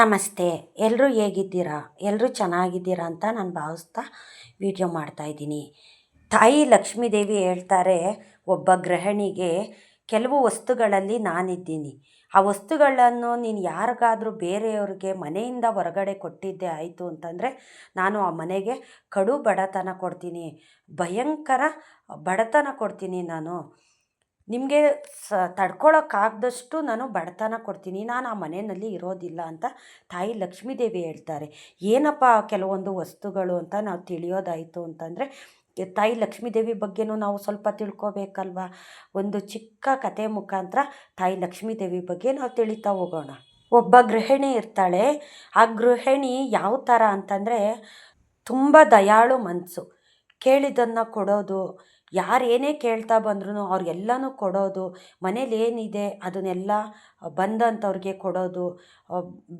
ನಮಸ್ತೆ. ಎಲ್ಲರೂ ಹೇಗಿದ್ದೀರಾ? ಎಲ್ಲರೂ ಚೆನ್ನಾಗಿದ್ದೀರಾ ಅಂತ ನಾನು ಭಾವಿಸ್ತಾ ವಿಡಿಯೋ ಮಾಡ್ತಾಯಿದ್ದೀನಿ ತಾಯಿ ಲಕ್ಷ್ಮೀದೇವಿ ಹೇಳ್ತಾರೆ, ಒಬ್ಬ ಗೃಹಿಣಿಗೆ ಕೆಲವು ವಸ್ತುಗಳಲ್ಲಿ ನಾನಿದ್ದೀನಿ. ಆ ವಸ್ತುಗಳನ್ನು ನೀನು ಯಾರಿಗಾದರೂ ಬೇರೆಯವ್ರಿಗೆ ಮನೆಯಿಂದ ಹೊರಗಡೆ ಕೊಟ್ಟಿದ್ದೆ ಆಯಿತು ಅಂತಂದರೆ ನಾನು ಆ ಮನೆಗೆ ಕಡು ಬಡತನ ಕೊಡ್ತೀನಿ. ಭಯಂಕರ ಬಡತನ ಕೊಡ್ತೀನಿ ನಾನು. ನಿಮಗೆ ಸ, ತಡ್ಕೊಳಕ್ಕಾಗದಷ್ಟು ನಾನು ಬಡತನ ಕೊಡ್ತೀನಿ, ನಾನು ಆ ಮನೆಯಲ್ಲಿ ಇರೋದಿಲ್ಲ ಅಂತ ತಾಯಿ ಲಕ್ಷ್ಮೀದೇವಿ ಹೇಳ್ತಾರೆ. ಏನಪ್ಪ ಕೆಲವೊಂದು ವಸ್ತುಗಳು ಅಂತ ನಾವು ತಿಳಿಯೋದಾಯಿತು ಅಂತಂದರೆ ತಾಯಿ ಲಕ್ಷ್ಮೀದೇವಿ ಬಗ್ಗೆನೂ ನಾವು ಸ್ವಲ್ಪ ತಿಳ್ಕೊಬೇಕಲ್ವ? ಒಂದು ಚಿಕ್ಕ ಕತೆ ಮುಖಾಂತರ ತಾಯಿ ಲಕ್ಷ್ಮೀದೇವಿ ಬಗ್ಗೆ ನಾವು ತಿಳಿತಾ ಹೋಗೋಣ. ಒಬ್ಬ ಗೃಹಿಣಿ ಇರ್ತಾಳೆ. ಆ ಗೃಹಿಣಿ ಯಾವ ಥರ ಅಂತಂದರೆ, ತುಂಬ ದಯಾಳು ಮನಸ್ಸು ಕೇಳಿದ್ದನ್ನು ಕೊಡೋದು ಯಾರು ಏನೇ ಕೇಳ್ತಾ ಬಂದ್ರೂ ಅವ್ರಿಗೆಲ್ಲನೂ ಕೊಡೋದು, ಮನೇಲಿ ಏನಿದೆ ಅದನ್ನೆಲ್ಲ ಬಂದಂಥವ್ರಿಗೆ ಕೊಡೋದು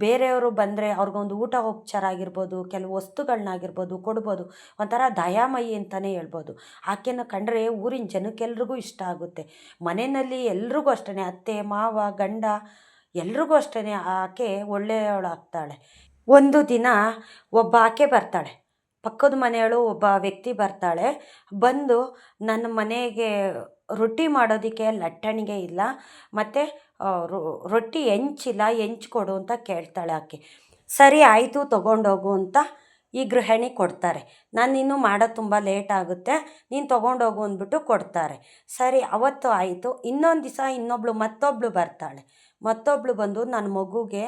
ಬೇರೆಯವರು ಬಂದರೆ ಅವ್ರಿಗೊಂದು ಊಟ ಉಪಚಾರ ಆಗಿರ್ಬೋದು, ಕೆಲವು ವಸ್ತುಗಳನ್ನಾಗಿರ್ಬೋದು ಕೊಡ್ಬೋದು, ಒಂಥರ ದಯಾಮಯಿ ಅಂತಲೇ ಹೇಳ್ಬೋದು. ಆಕೆನ ಕಂಡರೆ ಊರಿನ ಜನಕ್ಕೆಲ್ರಿಗೂ ಇಷ್ಟ ಆಗುತ್ತೆ. ಮನೆಯಲ್ಲಿ ಎಲ್ರಿಗೂ ಅಷ್ಟೇ ಅತ್ತೆ, ಮಾವ, ಗಂಡ ಎಲ್ರಿಗೂ ಅಷ್ಟೇ ಆಕೆ ಒಳ್ಳೆಯವಳಾಗ್ತಾಳೆ. ಒಂದು ದಿನ ಒಬ್ಬ ಆಕೆ ಬರ್ತಾಳೆ. ಪಕ್ಕದ ಮನೆಯವಳು ಒಬ್ಬ ವ್ಯಕ್ತಿ ಬರ್ತಾಳೆ. ಬಂದು ನನ್ನ ಮನೆಗೆ ರೊಟ್ಟಿ ಮಾಡೋದಕ್ಕೆ ಲಟ್ಟಣಿಗೆ ಇಲ್ಲ, ಮತ್ತು ರೊಟ್ಟಿ ಹೆಂಚಿಲ್ಲ, ಹೆಂಚು ಕೊಡು ಅಂತ ಕೇಳ್ತಾಳೆ ಆಕೆ. ಸರಿ, ಆಯಿತು, ತೊಗೊಂಡೋಗು ಅಂತ ಈ ಗೃಹಿಣಿ ಕೊಡ್ತಾರೆ. ನಾನು ಇನ್ನೂ ಮಾಡೋದು ತುಂಬ ಲೇಟ್ ಆಗುತ್ತೆ, ನೀನು ತೊಗೊಂಡೋಗು ಅಂದ್ಬಿಟ್ಟು ಕೊಡ್ತಾರೆ. ಸರಿ, ಅವತ್ತು ಆಯಿತು. ಇನ್ನೊಂದು ದಿವಸ ಇನ್ನೊಬ್ಳು ಮತ್ತೊಬ್ಬಳು ಬರ್ತಾಳೆ. ಮತ್ತೊಬ್ಬಳು ಬಂದು ನನ್ನ ಮಗುಗೆ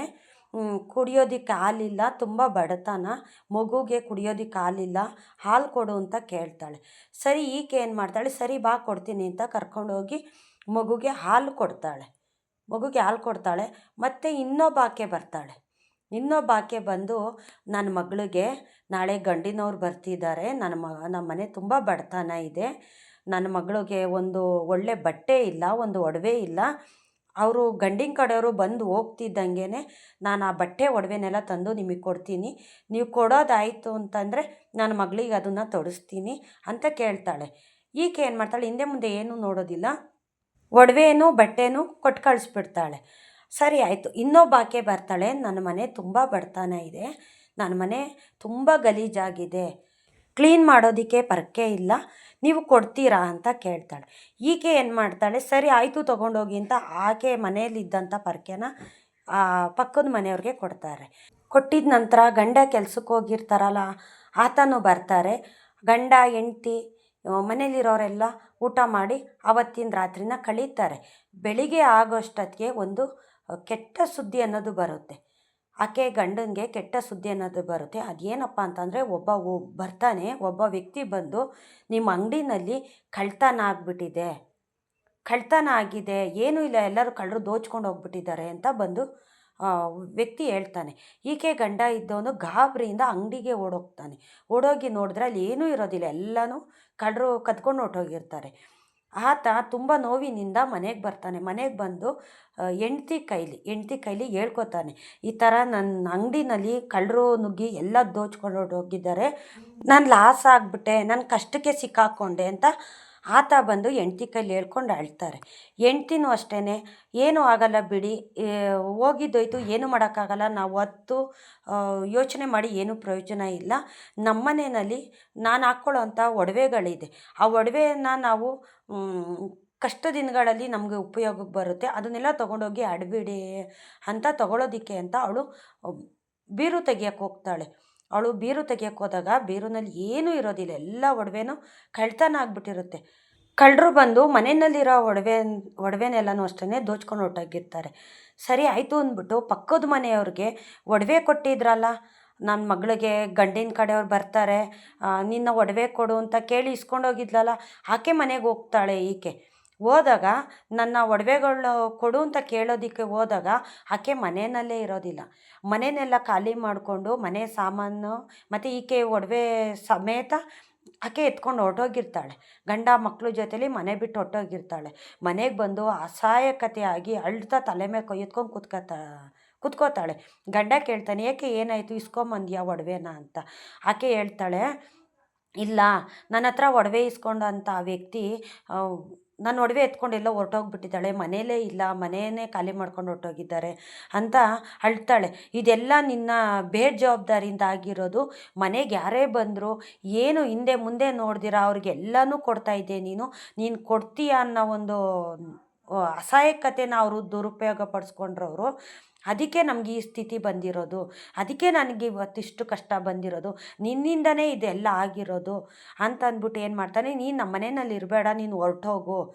ಕುಡಿಯೋದಕ್ಕೆ ಹಾಲಿಲ್ಲ, ತುಂಬ ಬಡತನ. ಮಗುಗೆ ಕುಡಿಯೋದಕ್ಕೆ ಹಾಲಿಲ್ಲ, ಹಾಲು ಕೊಡು ಅಂತ ಕೇಳ್ತಾಳೆ. ಸರಿ, ಈಕೆ ಏನು ಮಾಡ್ತಾಳೆ? ಸರಿ, ಬಾ, ಕೊಡ್ತೀನಿ ಅಂತ ಕರ್ಕೊಂಡೋಗಿ ಮಗುಗೆ ಹಾಲು ಕೊಡ್ತಾಳೆ. ಮಗುಗೆ ಹಾಲು ಕೊಡ್ತಾಳೆ. ಮತ್ತು ಇನ್ನೊಬ್ಬ ಆಕೆ ಬರ್ತಾಳೆ. ಇನ್ನೊಬ್ಬ ಆಕೆ ಬಂದು ನನ್ನ ಮಗಳಿಗೆ ನಾಳೆ ಗಂಡಿನವ್ರು ಬರ್ತಿದ್ದಾರೆ. ನನ್ನ ಮ ನಮ್ಮ ಮನೆ ತುಂಬ ಬಡತನ ಇದೆ. ನನ್ನ ಮಗಳಿಗೆ ಒಂದು ಒಳ್ಳೆ ಬಟ್ಟೆ ಇಲ್ಲ, ಒಂದು ಒಡವೆ ಇಲ್ಲ. ಅವರು ಗಂಡಿನ ಕಡೆಯವರು ಬಂದು ಹೋಗ್ತಿದ್ದಂಗೆ ನಾನು ಆ ಬಟ್ಟೆ ಒಡವೆನೆಲ್ಲ ತಂದು ನಿಮಗೆ ಕೊಡ್ತೀನಿ. ನೀವು ಕೊಡೋದಾಯಿತು ಅಂತಂದರೆ ನನ್ನ ಮಗಳಿಗೆ ಅದನ್ನು ತೊಡಿಸ್ತೀನಿ ಅಂತ ಕೇಳ್ತಾಳೆ. ಈಕೆ ಏನು ಮಾಡ್ತಾಳೆ? ಹಿಂದೆ ಮುಂದೆ ಏನೂ ನೋಡೋದಿಲ್ಲ. ಒಡವೆನೂ ಬಟ್ಟೆನೂ ಕೊಟ್ಟು ಕಳಿಸ್ಬಿಡ್ತಾಳೆ. ಸರಿ ಆಯಿತು. ಇನ್ನೊಬ್ಬ ಆಕೆ ಬರ್ತಾಳೆ. ನನ್ನ ಮನೆ ತುಂಬ ಬಡತನ ಇದೆ. ನನ್ನ ಮನೆ ತುಂಬ ಗಲೀಜಾಗಿದೆ. ಕ್ಲೀನ್ ಮಾಡೋದಕ್ಕೆ ಪರಕೆ ಇಲ್ಲ. ನೀವು ಕೊಡ್ತೀರಾ ಅಂತ ಕೇಳ್ತಾಳೆ. ಈಕೆ ಏನು ಮಾಡ್ತಾಳೆ, ಸರಿ ಆಯಿತು ತೊಗೊಂಡೋಗಿ ಅಂತ ಆಕೆ ಮನೆಯಲ್ಲಿದ್ದಂಥ ಪರಕೆನ ಪಕ್ಕದ ಮನೆಯವ್ರಿಗೆ ಕೊಡ್ತಾರೆ. ಕೊಟ್ಟಿದ ನಂತರ ಗಂಡ ಕೆಲ್ಸಕ್ಕೆ ಹೋಗಿರ್ತಾರಲ್ಲ, ಆತನೂ ಬರ್ತಾರೆ. ಗಂಡ, ಹೆಂಡ್ತಿ ಮನೇಲಿರೋರೆಲ್ಲ ಊಟ ಮಾಡಿ ಆವತ್ತಿನ ರಾತ್ರಿನ ಕಳೀತಾರೆ. ಬೆಳಿಗ್ಗೆ ಆಗೋಷ್ಟೊತ್ತಿಗೆ ಒಂದು ಕೆಟ್ಟ ಸುದ್ದಿ ಅನ್ನೋದು ಬರುತ್ತೆ. ಆಕೆ ಗಂಡನಿಗೆ ಕೆಟ್ಟ ಸುದ್ದಿ ಅನ್ನೋದು ಬರುತ್ತೆ. ಅದೇನಪ್ಪ ಅಂತಂದರೆ ಒಬ್ಬ ಬರ್ತಾನೆ, ಒಬ್ಬ ವ್ಯಕ್ತಿ ಬಂದು ನಿಮ್ಮ ಅಂಗಡಿನಲ್ಲಿ ಕಳ್ತನ ಆಗಿಬಿಟ್ಟಿದೆ. ಕಳ್ತನ ಆಗಿದೆ. ಏನೂ ಇಲ್ಲ, ಎಲ್ಲರೂ ಕಳ್ಳರು ದೋಚ್ಕೊಂಡು ಹೋಗ್ಬಿಟ್ಟಿದ್ದಾರೆ ಅಂತ ಬಂದು ವ್ಯಕ್ತಿ ಹೇಳ್ತಾನೆ. ಈಕೆ ಗಂಡ ಇದ್ದವನು ಗಾಬರಿಯಿಂದ ಅಂಗಡಿಗೆ ಓಡೋಗ್ತಾನೆ. ಓಡೋಗಿ ನೋಡಿದ್ರೆ ಅಲ್ಲಿ ಏನೂ ಇರೋದಿಲ್ಲ. ಎಲ್ಲನೂ ಕಳ್ಳರು ಕದ್ಕೊಂಡು ಹೊರ್ಟೋಗಿರ್ತಾರೆ. ಆತ ತುಂಬ ನೋವಿನಿಂದ ಮನೆಗೆ ಬರ್ತಾನೆ. ಮನೆಗೆ ಬಂದು ಹೆಂಡ್ತಿ ಕೈಲಿ ಹೆಂಡ್ತಿ ಕೈಲಿ ಹೇಳ್ಕೊತಾನೆ ಈ ಥರ ನನ್ನ ಅಂಗಡಿನಲ್ಲಿ ಕಳ್ಳರು ನುಗ್ಗಿ ಎಲ್ಲ ದೋಚ್ಕೊಂಡು ಹೋಗಿದ್ದಾರೆ. ನಾನು ಲಾಸ್ ಆಗಿಬಿಟ್ಟೆ ನಾನು ಕಷ್ಟಕ್ಕೆ ಸಿಕ್ಕಾಕ್ಕೊಂಡೆ ಅಂತ ಆತ ಬಂದು ಹೆಂಡ್ತಿ ಕೈಲಿ ಹೇಳ್ಕೊಂಡು ಅಳ್ತಾರೆ. ಹೆಂಡ್ತಿನೂ ಅಷ್ಟೇ ಏನೂ ಆಗಲ್ಲ ಬಿಡಿ ಹೋಗಿದ್ದೋಯ್ತು, ಏನೂ ಮಾಡೋಕ್ಕಾಗಲ್ಲ, ನಾವು ಹೊತ್ತು ಯೋಚನೆ ಮಾಡಿ ಏನೂ ಪ್ರಯೋಜನ ಇಲ್ಲ. ನಮ್ಮನೆಯಲ್ಲಿ ನಾನು ಹಾಕ್ಕೊಳ್ಳೋಂಥ ಒಡವೆಗಳಿದೆ. ಆ ಒಡವೆಯನ್ನು ನಾವು ಕಷ್ಟ ದಿನಗಳಲ್ಲಿ ನಮಗೆ ಉಪಯೋಗಕ್ಕೆ ಬರುತ್ತೆ. ಅದನ್ನೆಲ್ಲ ತೊಗೊಂಡೋಗಿ ಅಡಬಿಡಿ ಅಂತ ತೊಗೊಳೋದಕ್ಕೆ ಅಂತ ಅವಳು ಬೀರು ತೆಗಿಯಕ್ಕೆ ಹೋಗ್ತಾಳೆ. ಅವಳು ಬೀರು ತೆಗಿಯಕ್ಕೆ ಹೋದಾಗ ಬೀರುನಲ್ಲಿ ಏನೂ ಇರೋದಿಲ್ಲ, ಎಲ್ಲ ಒಡವೆನೂ ಕಳ್ತನ ಆಗಿಬಿಟ್ಟಿರುತ್ತೆ. ಕಳ್ಳರು ಬಂದು ಮನೆಯಲ್ಲಿರೋ ಒಡವೆ, ಒಡವೆನೆಲ್ಲನೂ ಅಷ್ಟೇ ದೋಚ್ಕೊಂಡು ಹೊರ್ಟೋಗಿರ್ತಾರೆ. ಸರಿ ಆಯಿತು ಅಂದ್ಬಿಟ್ಟು ಪಕ್ಕದ ಮನೆಯವ್ರಿಗೆ ಒಡವೆ ಕೊಟ್ಟಿದ್ರಲ್ಲ, ನನ್ನ ಮಗಳಿಗೆ ಗಂಡಿನ ಕಡೆಯವ್ರು ಬರ್ತಾರೆ ನಿನ್ನ ಒಡವೆ ಕೊಡು ಅಂತ ಕೇಳಿ ಇಸ್ಕೊಂಡೋಗಿದ್ಲಲ್ಲ, ಆಕೆ ಮನೆಗೆ ಹೋಗ್ತಾಳೆ ಈಕೆ. ಹೋದಾಗ, ನನ್ನ ಒಡವೆಗಳು ಕೊಡು ಅಂತ ಕೇಳೋದಕ್ಕೆ ಹೋದಾಗ, ಆಕೆ ಮನೆಯಲ್ಲೇ ಇರೋದಿಲ್ಲ. ಮನೆಯನ್ನೆಲ್ಲ ಖಾಲಿ ಮಾಡಿಕೊಂಡು, ಮನೆ ಸಾಮಾನು ಮತ್ತು ಈಕೆ ಒಡವೆ ಸಮೇತ ಆಕೆ ಎತ್ಕೊಂಡು ಹೊರ್ಟೋಗಿರ್ತಾಳೆ. ಗಂಡ ಮಕ್ಕಳು ಜೊತೇಲಿ ಮನೆ ಬಿಟ್ಟು ಹೊರ್ಟೋಗಿರ್ತಾಳೆ. ಮನೆಗೆ ಬಂದು ಅಸಹಾಯಕತೆಯಾಗಿ ಅಳ್ತಾ ತಲೆ ಮೇಲೆ ಕೈ ಎತ್ಕೊಂಡು ಕುತ್ಕೋತಾ, ಕುತ್ಕೋತಾಳೆ. ಗಂಡ ಕೇಳ್ತಾನೆ, ಏಕೆ ಏನಾಯಿತು? ಇಸ್ಕೊಂಬಂದ್ಯಾ ಒಡವೆನ? ಅಂತ. ಆಕೆ ಹೇಳ್ತಾಳೆ ಇಲ್ಲ, ನನ್ನ ಹತ್ರ ಒಡವೆ ಇಸ್ಕೊಂಡಂಥ ವ್ಯಕ್ತಿ ನನ್ನ ಒಡವೆ ಎತ್ಕೊಂಡು ಎಲ್ಲೋ ಹೊರ್ಟೋಗ್ಬಿಟ್ಟಿದ್ದಾಳೆ ಮನೆಯಲ್ಲೇ ಇಲ್ಲ ಮನೆಯೇ ಖಾಲಿ ಮಾಡ್ಕೊಂಡು ಹೊರ್ಟೋಗಿದ್ದಾರೆ ಅಂತ ಅಳ್ತಾಳೆ. ಇದೆಲ್ಲ ನಿನ್ನ ಬೇಜವಾಬ್ದಾರಿಯಿಂದ ಆಗಿರೋದು, ಮನೆಗೆ ಯಾರೇ ಬಂದರು ಏನು ಹಿಂದೆ ಮುಂದೆ ನೋಡ್ದಿರ, ಅವ್ರಿಗೆಲ್ಲನೂ ಕೊಡ್ತಾ ಇದ್ದೆ ನೀನು ನೀನು ಕೊಡ್ತೀಯ ಅನ್ನೋ ಒಂದು ಅಸಹಾಯಕತೆನ ಅವರು ದುರುಪಯೋಗ ಪಡಿಸ್ಕೊಂಡ್ರು ಅವರು ಅದಕ್ಕೆ ನಮ್ಗೆ ಈ ಸ್ಥಿತಿ ಬಂದಿರೋದು, ಅದಕ್ಕೆ ನನಗೆ ಇವತ್ತಿಷ್ಟು ಕಷ್ಟ ಬಂದಿರೋದು, ನಿನ್ನಿಂದನೇ ಇದೆಲ್ಲ ಆಗಿರೋದು ಅಂತ ಅಂದ್ಬಿಟ್ಟು ಏನು ಮಾಡ್ತಾನೆ, ನೀನು ನಮ್ಮ ಮನೆಯಲ್ಲಿ ಇರಬೇಡ, ನೀನು ಹೊರ್ಟೋಗು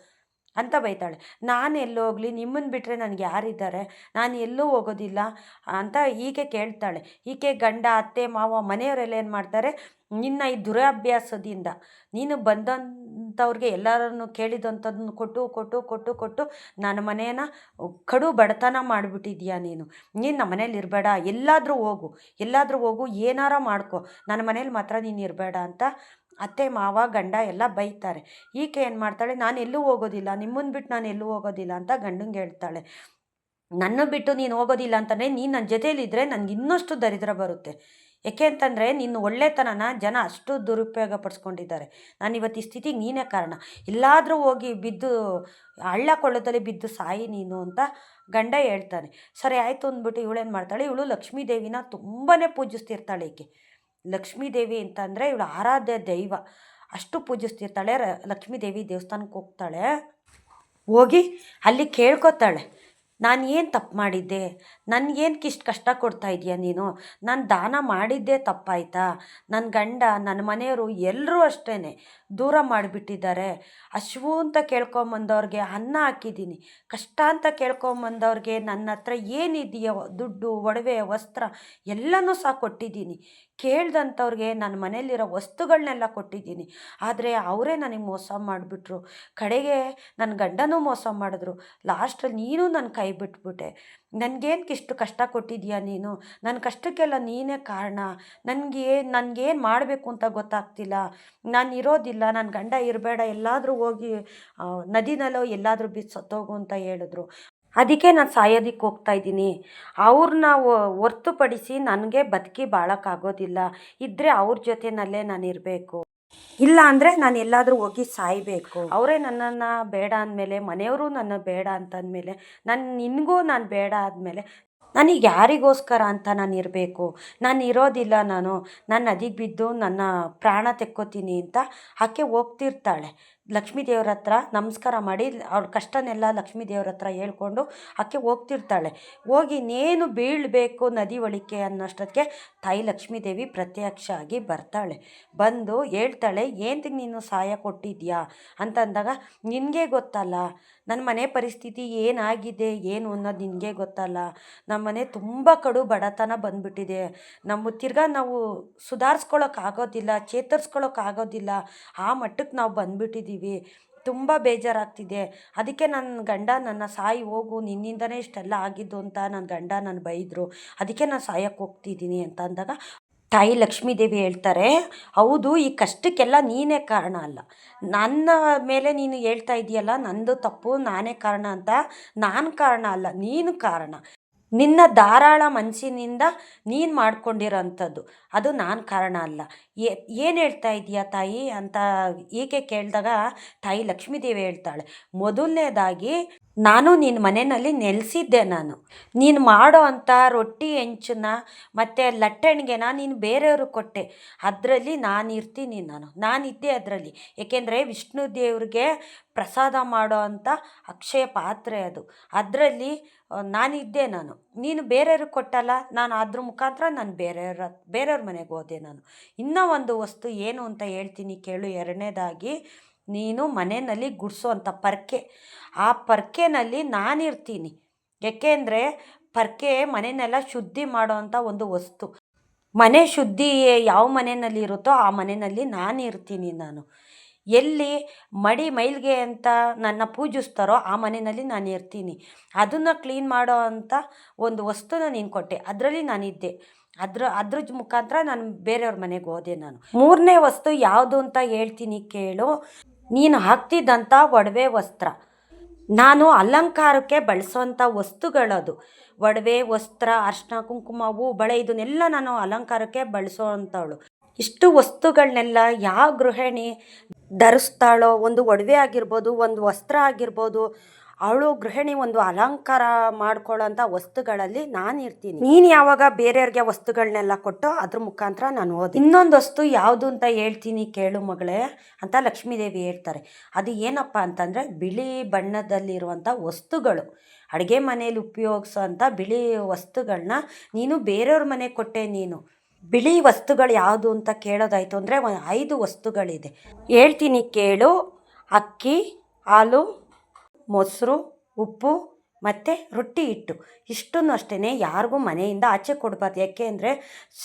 ಅಂತ ಬೈತಾಳೆ. ನಾನು ಎಲ್ಲೋಗಲಿ ನಿಮ್ಮನ್ನು ಬಿಟ್ಟರೆ ನನಗೆ ಯಾರಿದ್ದಾರೆ? ನಾನು ಎಲ್ಲೂ ಹೋಗೋದಿಲ್ಲ ಅಂತ ಈಕೆ ಕೇಳ್ತಾಳೆ. ಈಕೆ ಗಂಡ, ಅತ್ತೆ, ಮಾವ ಮನೆಯವರೆಲ್ಲ ಏನು ಮಾಡ್ತಾರೆ ನಿನ್ನ ಈ ದುರಭ್ಯಾಸದಿಂದ ನೀನು ಬಂದಂಥವ್ರಿಗೆ ಎಲ್ಲರನ್ನು ಕೇಳಿದಂಥದ್ದನ್ನು ಕೊಟ್ಟು ಕೊಟ್ಟು ಕೊಟ್ಟು ಕೊಟ್ಟು ನನ್ನ ಮನೇನ ಕಡು ಬಡತನ ಮಾಡಿಬಿಟ್ಟಿದ್ಯಾ ನೀನು? ನೀನು ನಮ್ಮ ಮನೇಲಿ ಇರಬೇಡ, ಎಲ್ಲಾದರೂ ಹೋಗು ಎಲ್ಲಾದರೂ ಹೋಗು, ಏನಾರ ಮಾಡ್ಕೊ. ನನ್ನ ಮನೇಲಿ ಮಾತ್ರ ನೀನು ಇರಬೇಡ ಅಂತ ಅತ್ತೆ, ಮಾವ, ಗಂಡ ಎಲ್ಲ ಬೈತಾರೆ. ಈಕೆ ಏನು ಮಾಡ್ತಾಳೆ, ನಾನು ಎಲ್ಲೂ ಹೋಗೋದಿಲ್ಲ ನಿಮ್ಮನ್ನು ಬಿಟ್ಟು ನಾನು ಎಲ್ಲೂ ಹೋಗೋದಿಲ್ಲ ಅಂತ ಗಂಡಂಗೆ ಹೇಳ್ತಾಳೆ. ನನ್ನ ಬಿಟ್ಟು ನೀನು ಹೋಗೋದಿಲ್ಲ ಅಂತಲೇ ನೀನು ನನ್ನ ಜೊತೇಲಿದ್ದರೆ ನನಗೆ ಇನ್ನಷ್ಟು ದರಿದ್ರ ಬರುತ್ತೆ. ಏಕೆ ಅಂತಂದರೆ ನಿನ್ನ ಒಳ್ಳೆತನನ ಜನ ಅಷ್ಟು ದುರುಪಯೋಗ ಪಡಿಸ್ಕೊಂಡಿದ್ದಾರೆ. ನಾನು ಇವತ್ತು ಈ ಸ್ಥಿತಿಗೆ ನೀನೇ ಕಾರಣ. ಎಲ್ಲಾದರೂ ಹೋಗಿ ಬಿದ್ದು, ಹಳ್ಳ ಕೊಳ್ಳದಲ್ಲಿ ಬಿದ್ದು ಸಾಯಿ ನೀನು ಅಂತ ಗಂಡ ಹೇಳ್ತಾನೆ. ಸರಿ ಆಯಿತು ಅಂದ್ಬಿಟ್ಟು ಇವಳೇನು ಮಾಡ್ತಾಳೆ, ಇವಳು ಲಕ್ಷ್ಮೀ ದೇವಿನ ತುಂಬಾ ಪೂಜಿಸ್ತಿರ್ತಾಳೆ ಈಕೆ. ಲಕ್ಷ್ಮೀ ದೇವಿ ಅಂತಂದರೆ ಇವಳು ಆರಾಧ್ಯ ದೈವ. ಅಷ್ಟು ಪೂಜಿಸ್ತಿರ್ತಾಳೆ, ರ, ಲಕ್ಷ್ಮೀ ದೇವಿ ದೇವಸ್ಥಾನಕ್ಕೆ ಹೋಗ್ತಾಳೆ, ಹೋಗಿ ಅಲ್ಲಿ ಕೇಳ್ಕೊತಾಳೆ. ನಾನು ಏನು ತಪ್ಪು ಮಾಡಿದ್ದೆ? ನನಗೇನು ಕಿಷ್ಟು ಕಷ್ಟ ಕೊಡ್ತಾ ಇದೀಯ ನೀನು? ನಾನು ದಾನ ಮಾಡಿದ್ದೆ ತಪ್ಪಾಯ್ತಾ? ನನ್ನ ಗಂಡ ನನ್ನ ಮನೆಯವರು ಎಲ್ಲರೂ ಅಷ್ಟೇ ದೂರ ಮಾಡಿಬಿಟ್ಟಿದ್ದಾರೆ. ಹಶ್ವು ಅಂತ ಕೇಳ್ಕೊಂಬಂದವ್ರಿಗೆ ಅನ್ನ ಹಾಕಿದ್ದೀನಿ. ಕಷ್ಟ ಅಂತ ಕೇಳ್ಕೊಂಬಂದವ್ರಿಗೆ ನನ್ನ ಹತ್ರ ಏನಿದೆಯೋ, ದುಡ್ಡು, ಒಡವೆ, ವಸ್ತ್ರ ಎಲ್ಲನೂ ಸಹ ಕೊಟ್ಟಿದ್ದೀನಿ. ಕೇಳ್ದಂಥವ್ರಿಗೆ ನನ್ನ ಮನೇಲಿರೋ ವಸ್ತುಗಳನ್ನೆಲ್ಲ ಕೊಟ್ಟಿದ್ದೀನಿ. ಆದರೆ ಅವರೇ ನನಗೆ ಮೋಸ ಮಾಡಿಬಿಟ್ರು. ಕಡೆಗೆ ನನ್ನ ಗಂಡನೂ ಮೋಸ ಮಾಡಿದ್ರು. ಲಾಸ್ಟಲ್ಲಿ ನೀನು ನನ್ನ ಕೈ ಬಿಟ್ಬಿಟ್ಟೆ. ನನಗೇನಕ್ಕೆ ಇಷ್ಟು ಕಷ್ಟ ಕೊಟ್ಟಿದ್ಯಾ ನೀನು? ನನ್ನ ಕಷ್ಟಕ್ಕೆಲ್ಲ ನೀನೇ ಕಾರಣ. ನನಗೆ ನನಗೇನು ಮಾಡಬೇಕು ಅಂತ ಗೊತ್ತಾಗ್ತಿಲ್ಲ. ನಾನು ಇರೋದಿಲ್ಲ. ನನ್ನ ಗಂಡ ಇರಬೇಡ. ಎಲ್ಲಾದರೂ ಹೋಗಿ ನದಿನಲ್ಲೋ ಎಲ್ಲಾದರೂ ಬಿದ್ದು ಸತ್ತೋಗು ಅಂತ ಹೇಳಿದ್ರು. ಅದಕ್ಕೆ ನಾನು ಸಾಯೋದಿಕ್ಕೆ ಹೋಗ್ತಾ ಇದ್ದೀನಿ. ಅವ್ರನ್ನ ಹೊರ್ತುಪಡಿಸಿ ನನಗೆ ಬದುಕಿ ಬಾಳೋಕ್ಕಾಗೋದಿಲ್ಲ. ಇದ್ದರೆ ಅವ್ರ ಜೊತೆಯಲ್ಲೇ ನಾನು ಇರಬೇಕು. ಇಲ್ಲ ಅಂದರೆ ನಾನು ಎಲ್ಲಾದರೂ ಹೋಗಿ ಸಾಯಬೇಕು. ಅವರೇ ನನ್ನನ್ನು ಬೇಡ ಅಂದಮೇಲೆ, ಮನೆಯವರು ನನ್ನ ಬೇಡ ಅಂತಂದಮೇಲೆ ನಾನು ನಿನಗೂ ನಾನು ಬೇಡ ಆದಮೇಲೆ ನನಗೆ ಯಾರಿಗೋಸ್ಕರ ಅಂತ ನಾನು ಇರಬೇಕು? ನಾನು ಇರೋದಿಲ್ಲ ನಾನು. ನನ್ನ ನದಿಗೆ ಬಿದ್ದು ನನ್ನ ಪ್ರಾಣ ತೆಕ್ಕೋತೀನಿ ಅಂತ ಆಕೆ ಹೋಗ್ತಿರ್ತಾಳೆ. ಲಕ್ಷ್ಮೀ ದೇವ್ರ ಹತ್ರ ನಮಸ್ಕಾರ ಮಾಡಿ, ಅವ್ರ ಕಷ್ಟನೆಲ್ಲ ಲಕ್ಷ್ಮೀ ದೇವ್ರ ಹತ್ರ ಹೇಳ್ಕೊಂಡು ಆಕೆ ಹೋಗ್ತಿರ್ತಾಳೆ. ಹೋಗಿ ಇನ್ನೇನು ಬೀಳಬೇಕು ನದಿ ಒಳಿಕೆ ಅನ್ನೋಷ್ಟಕ್ಕೆ ತಾಯಿ ಲಕ್ಷ್ಮೀ ದೇವಿ ಪ್ರತ್ಯಕ್ಷ ಆಗಿ ಬರ್ತಾಳೆ. ಬಂದು ಹೇಳ್ತಾಳೆ ಏನ್ತಿಗೆ ನೀನು ಸಹಾಯ ಕೊಟ್ಟಿದ್ಯಾ? ಅಂತಂದಾಗ, ನಿನಗೆ ಗೊತ್ತಲ್ಲ. ನನ್ನ ಮನೆ ಪರಿಸ್ಥಿತಿ ಏನಾಗಿದೆ, ಏನು ಅನ್ನೋದು ನಿನಗೆ ಗೊತ್ತಲ್ಲ. ನಮ್ಮ ಮನೆ ತುಂಬ ಕಡು ಬಡತನ ಬಂದ್ಬಿಟ್ಟಿದೆ. ನಮ್ಮ ತಿರ್ಗಾ ನಾವು ಸುಧಾರಿಸ್ಕೊಳ್ಳೋಕ್ಕಾಗೋದಿಲ್ಲ ಚೇತರಿಸ್ಕೊಳ್ಳೋಕ್ಕಾಗೋದಿಲ್ಲ ಆ ಮಟ್ಟಕ್ಕೆ ನಾವು ಬಂದುಬಿಟ್ಟಿದ್ದೀವಿ ತುಂಬ ಬೇಜಾರಾಗ್ತಿದೆ. ಅದಕ್ಕೆ ನನ್ನ ಗಂಡ ನನ್ನ ಸಾಯಿ ಹೋಗು, ನಿನ್ನಿಂದನೇ ಇಷ್ಟೆಲ್ಲ ಆಗಿದ್ದು ಅಂತ ನನ್ನ ಗಂಡ ನನ್ನ ಬೈದರು. ಅದಕ್ಕೆ ನಾನು ಸಾಯಕ್ಕೆ ಹೋಗ್ತಿದ್ದೀನಿ ಅಂತ ಅಂದಾಗ ತಾಯಿ ಲಕ್ಷ್ಮೀದೇವಿ ಹೇಳ್ತಾರೆ, ಹೌದು, ಈ ಕಷ್ಟಕ್ಕೆಲ್ಲ ನೀನೇ ಕಾರಣ ಅಲ್ಲ. ನನ್ನ ಮೇಲೆ ನೀನು ಹೇಳ್ತಾ ಇದೆಯಲ್ಲ, ನಂದು ತಪ್ಪು, ನಾನೇ ಕಾರಣ ಅಂತ ನಾನು ಕಾರಣ ಅಲ್ಲ, ನೀನು ಕಾರಣ. ನಿನ್ನ ಧಾರಾಳ ಮನಸ್ಸಿನಿಂದ ನೀನು ಮಾಡ್ಕೊಂಡಿರೋಂಥದ್ದು. ಅದು ನಾನು ಕಾರಣ ಅಲ್ಲ. ಏನು ಹೇಳ್ತಾ ಇದೀಯ ತಾಯಿ? ಅಂತ ಈಕೆ ಕೇಳಿದಾಗ ತಾಯಿ ಲಕ್ಷ್ಮೀದೇವಿ ಹೇಳ್ತಾಳೆ. ಮೊದಲನೇದಾಗಿ ನಾನು ನಿನ್ನ ಮನೆಯಲ್ಲಿ ನೆಲೆಸಿದ್ದೆ ನಾನು. ನೀನು ಮಾಡೋ ಅಂಥ ರೊಟ್ಟಿ ಹೆಂಚನ್ನ ಮತ್ತು ಲಟ್ಟಣಿಗೆನ ನೀನು ಬೇರೆಯವ್ರಿಗೆ ಕೊಟ್ಟೆ. ಅದರಲ್ಲಿ ನಾನು ಇರ್ತೀನಿ ನಾನು. ನಾನಿದ್ದೆ ಅದರಲ್ಲಿ. ಏಕೆಂದರೆ ವಿಷ್ಣು ದೇವ್ರಿಗೆ ಪ್ರಸಾದ ಮಾಡೋ ಅಂಥ ಅಕ್ಷಯ ಪಾತ್ರೆ ಅದು. ಅದರಲ್ಲಿ ನಾನಿದ್ದೆ ನಾನು ನೀನು. ಬೇರೆಯವ್ರಿಗೆ ಕೊಟ್ಟಲ್ಲ, ನಾನು ಅದ್ರ ಮುಖಾಂತರ ನಾನು ಬೇರೆಯವ್ರ ಬೇರೆಯವ್ರ ಮನೆಗೆ ಹೋದೆ ನಾನು. ಇನ್ನೂ ಒಂದು ವಸ್ತು ಏನು ಅಂತ ಹೇಳ್ತೀನಿ ಕೇಳು ಎರಡನೇದಾಗಿ. ನೀನು ಮನೆಯಲ್ಲಿ ಗುಡಿಸೋ ಪರ್ಕೆ. ಆ ಪರ್ಕೆನಲ್ಲಿ ನಾನಿರ್ತೀನಿ. ಏಕೆಂದರೆ ಪರ್ಕೆ ಮನೆಯನ್ನೆಲ್ಲ ಶುದ್ಧಿ ಮಾಡೋವಂಥ ಒಂದು ವಸ್ತು. ಮನೆ ಶುದ್ಧಿ ಯಾವ ಮನೆಯಲ್ಲಿ ಇರುತ್ತೋ ಆ ಮನೆಯಲ್ಲಿ ನಾನು ಇರ್ತೀನಿ ನಾನು. ಎಲ್ಲಿ ಮಡಿ ಮೈಲ್ಗೆ ಅಂತ ನನ್ನ ಪೂಜಿಸ್ತಾರೋ ಆ ಮನೆಯಲ್ಲಿ ನಾನು ಇರ್ತೀನಿ ಅದನ್ನು ಕ್ಲೀನ್ ಮಾಡೋ ಅಂಥ ಒಂದು ವಸ್ತುನ ನೀನು ಕೊಟ್ಟೆ. ಅದರಲ್ಲಿ ನಾನಿದ್ದೆ. ಅದ್ರ ಅದ್ರ ಮುಖಾಂತರ ನಾನು ಬೇರೆಯವ್ರ ಮನೆಗೆ ಹೋದೆ ನಾನು. ಮೂರನೇ ವಸ್ತು ಯಾವುದು ಅಂತ ಹೇಳ್ತೀನಿ ಕೇಳು. ನೀನು ಹಾಕ್ತಿದ್ದಂಥ ಒಡವೆ ವಸ್ತ್ರ. ನಾನು ಅಲಂಕಾರಕ್ಕೆ ಬಳಸುವಂಥ ವಸ್ತುಗಳದು. ಒಡವೆ, ವಸ್ತ್ರ ಅರ್ಶಿನ ಕುಂಕುಮ, ಹೂ, ಬಳೆ ಇದನ್ನೆಲ್ಲ ನಾನು ಅಲಂಕಾರಕ್ಕೆ ಬಳಸೋ ಅಂಥವಳು ಇಷ್ಟು ವಸ್ತುಗಳನ್ನೆಲ್ಲ ಯಾವ ಗೃಹಿಣಿ ಧರಿಸ್ತಾಳೋ, ಒಂದು ಒಡವೆ ಆಗಿರ್ಬೋದು, ಒಂದು ವಸ್ತ್ರ ಆಗಿರ್ಬೋದು ಅವಳು ಗೃಹಿಣಿ ಒಂದು ಅಲಂಕಾರ ಮಾಡ್ಕೊಳ್ಳೋಂಥ ವಸ್ತುಗಳಲ್ಲಿ ನಾನು ಇರ್ತೀನಿ. ನೀನು ಯಾವಾಗ ಬೇರೆಯವ್ರಿಗೆ ವಸ್ತುಗಳನ್ನೆಲ್ಲ ಕೊಟ್ಟು ಅದ್ರ ಮುಖಾಂತರ ನಾನು ಓದಿ. ಇನ್ನೊಂದು ವಸ್ತು ಯಾವುದು ಅಂತ ಹೇಳ್ತೀನಿ ಕೇಳು ಮಗಳೇ ಅಂತ ಲಕ್ಷ್ಮೀದೇವಿ ಹೇಳ್ತಾರೆ. ಅದು ಏನಪ್ಪ ಅಂತಂದರೆ ಬಿಳಿ ಬಣ್ಣದಲ್ಲಿರುವಂಥ ವಸ್ತುಗಳು. ಅಡುಗೆ ಮನೇಲಿ ಉಪಯೋಗಿಸೋಂಥ ಬಿಳಿ ವಸ್ತುಗಳನ್ನ ನೀನು ಬೇರೆಯವ್ರ ಮನೆಗೆ ಕೊಟ್ಟೆ ನೀನು. ಬಿಳಿ ವಸ್ತುಗಳು ಯಾವುದು ಅಂತ ಕೇಳೋದಾಯಿತು ಅಂದರೆ ಒಂದು ಐದು ವಸ್ತುಗಳಿದೆ. ಹೇಳ್ತೀನಿ ಕೇಳು, ಅಕ್ಕಿ, ಹಾಲು ಮೊಸರು, ಉಪ್ಪು ಮತ್ತು ರೊಟ್ಟಿ ಹಿಟ್ಟು ಇಷ್ಟನ್ನು ಅಷ್ಟೇ ಯಾರಿಗೂ ಮನೆಯಿಂದ ಆಚೆ ಕೊಡಬಾರ್ದು. ಯಾಕೆ ಅಂದರೆ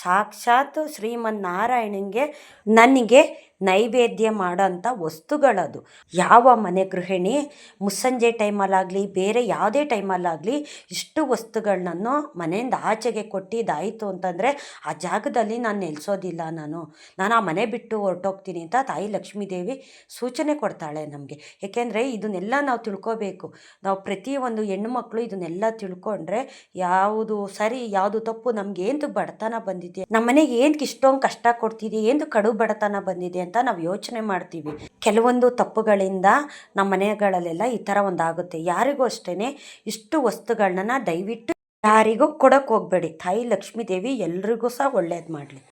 ಸಾಕ್ಷಾತ್ ಶ್ರೀಮನ್ನಾರಾಯಣನಿಗೆ ನನಗೆ ನೈವೇದ್ಯ ಮಾಡೋಂಥ ವಸ್ತುಗಳದು. ಯಾವ ಮನೆ ಗೃಹಿಣಿ ಮುಸ್ಸಂಜೆ ಟೈಮಲ್ಲಾಗಲಿ, ಬೇರೆ ಯಾವುದೇ ಟೈಮಲ್ಲಾಗಲಿ ಇಷ್ಟು ವಸ್ತುಗಳನ್ನ ಮನೆಯಿಂದ ಆಚೆಗೆ ಕೊಟ್ಟಿದ್ದಾಯಿತು ಅಂತಂದರೆ ಆ ಜಾಗದಲ್ಲಿ ನಾನು ನೆಲೆಸೋದಿಲ್ಲ ನಾನು. ನಾನು ಆ ಮನೆ ಬಿಟ್ಟು ಹೊರಟೋಗ್ತೀನಿ ಅಂತ ತಾಯಿ ಲಕ್ಷ್ಮೀದೇವಿ ಸೂಚನೆ ಕೊಡ್ತಾಳೆ ನಮಗೆ. ಏಕೆಂದರೆ ಇದನ್ನೆಲ್ಲ ನಾವು ತಿಳ್ಕೋಬೇಕು. ನಾವು ಪ್ರತಿಯೊಂದು ಹೆಣ್ಣುಮಕ್ಕಳು ಇದನ್ನೆಲ್ಲ ತಿಳ್ಕೊಂಡ್ರೆ ಯಾವುದು ಸರಿ, ಯಾವುದು ತಪ್ಪು ನಮ್ಗೆ ಏನು ಬಡತನ ಬಂದಿದೆ? ನಮ್ಮ ಮನೆಗೆ ಏನಕ್ಕೆ ಇಷ್ಟೊಂದು ಕಷ್ಟ ಕೊಡ್ತಿದೆ? ಏನು ಕಡು ಬಡತನ ಬಂದಿದೆ ಅಂತ ನಾವು ಯೋಚನೆ ಮಾಡ್ತೀವಿ. ಕೆಲವೊಂದು ತಪ್ಪುಗಳಿಂದ ನಮ್ಮ ಮನೆಗಳಲ್ಲೆಲ್ಲ ಈ ಥರ ಒಂದಾಗುತ್ತೆ. ಯಾರಿಗೂ ಅಷ್ಟೇ ಇಷ್ಟು ವಸ್ತುಗಳನ್ನ ದಯವಿಟ್ಟು ಯಾರಿಗೂ ಕೊಡೋಕೆ ಹೋಗಬೇಡಿ. ತಾಯಿ ಲಕ್ಷ್ಮೀ ದೇವಿ ಎಲ್ರಿಗೂ ಸಹ ಒಳ್ಳೇದು ಮಾಡಲಿ.